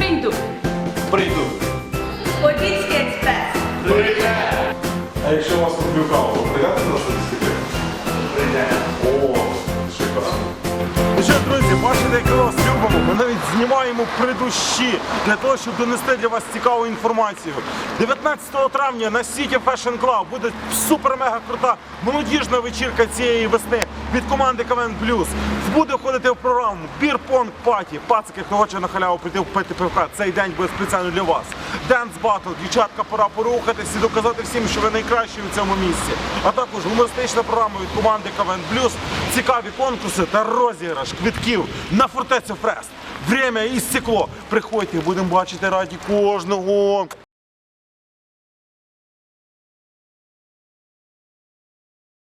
Прийду. Подільський експрес. А якщо у вас тут каву, то прийдете на дискотеку? Прийде. О, шикарно. Ну що, друзі, бачите, як ми. Ми навіть знімаємо при душі для того, щоб донести для вас цікаву інформацію. 19 травня на City Fashion Club буде супер-мега крута молодіжна вечірка цієї весни від команди КВН Плюс. Буде входити в програму бір-понг паті. Пацики, хто хоче на халяву прийти впити пивка. Цей день буде спеціально для вас. Денс батл, дівчатка, пора порухатись і доказати всім, що ви найкращі у цьому місці. А також гумористична програма від команди КВН Плюс, цікаві конкурси та розіграш квитків на фортецю Фрест. Время і стекло. Приходьте, будемо бачити раді кожного.